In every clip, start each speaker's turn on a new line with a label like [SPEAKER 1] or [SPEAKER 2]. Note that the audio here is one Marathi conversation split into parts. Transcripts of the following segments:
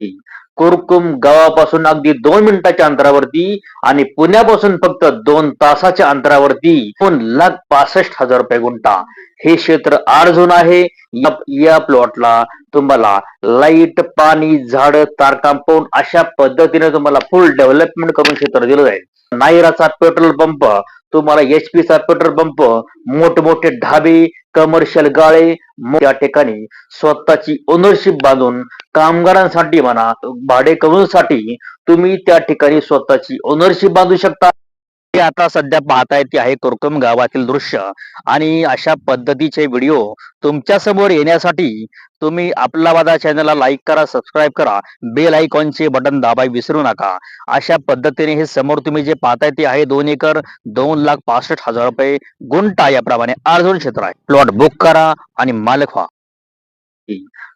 [SPEAKER 1] कुरकुम गावापासून अगदी दोन मिनिटाच्या अंतरावरती आणि पुण्यापासून फक्त दोन तासाच्या अंतरावरती दोन लाख पासष्ट हजार रुपये गुंठा. हे क्षेत्र आड झोन आहे. या प्लॉटला तुम्हाला लाइट पाणी झाड तार कंपाऊंड अशा पद्धतीने तुम्हाला फुल डेव्हलपमेंट करून क्षेत्र दिलं जाईल. नायराचा पेट्रोल पंप तुम्हाला एच चा पेट्रोल पंप मोठमोठे ढाबे कमर्शियल गाळे म- त्या ठिकाणी स्वतःची ओनरशिप बांधून कामगारांसाठी म्हणा भाडेकरूंसाठी तुम्ही त्या ठिकाणी स्वतःची ओनरशिप बांधू शकता. हे आता सध्या पाहताय ते आहे कुरकम गावातील दृश्य. आणि अशा पद्धतीचे व्हिडिओ तुमच्यासमोर येण्यासाठी तुम्ही आपला वादा चॅनलला लाईक करा सबस्क्राईब करा. बेल आयकॉनचे बटन दाबाय विसरू नका. अशा पद्धतीने हे समोर तुम्ही जे पाहताय ते आहे दोन एकर दोन लाख पासष्ट हजार रुपये गुंठा याप्रमाणे अर्धून क्षेत्र आहे. प्लॉट बुक करा आणि मालक व्हा.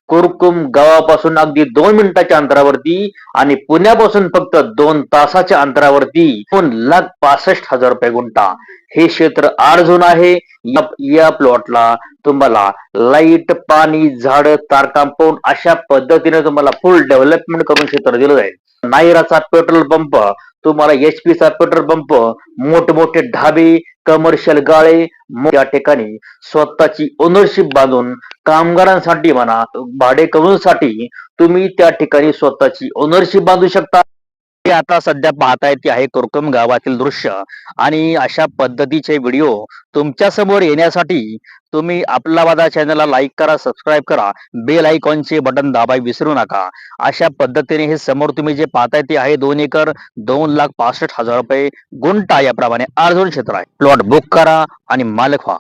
[SPEAKER 1] कुरकुम गावापासून अगदी दोन मिनिटाच्या अंतरावरती आणि पुण्यापासून फक्त दोन तासाच्या अंतरावरती दोन लाख पासष्ट हजार रुपये गुंठा. हे क्षेत्र आड आहे. या, प्लॉटला तुम्हाला लाइट पाणी झाड तार कंपाऊंड अशा पद्धतीने तुम्हाला फुल डेव्हलपमेंट करून क्षेत्र दिलं जाईल. नायराचा पेट्रोल पंप तुम्हाला एच चा पेट्रोल पंप मोठमोठे ढाबे कमर्शियल गाळे या ठिकाणी स्वतःची ओनरशिप बांधून कामगारांसाठी म्हणा भाडेकरूंसाठी तुम्ही त्या ठिकाणी स्वतःची ओनरशिप बांधू शकता. हे आता सध्या पाहताय ते आहे कुरकम गावातील दृश्य. आणि अशा पद्धतीचे व्हिडिओ तुमच्यासमोर येण्यासाठी तुम्ही आपला वादा चॅनलला लाईक करा सबस्क्राईब करा. बेल आयकॉनचे बटन दाबाय विसरू नका. अशा पद्धतीने हे समोर तुम्ही जे पाहताय ते आहे दोन एकर दोन लाख पासष्ट हजार रुपये गुंठा याप्रमाणे अर्जुन क्षेत्र आहे. प्लॉट बुक करा आणि मालक व्हा.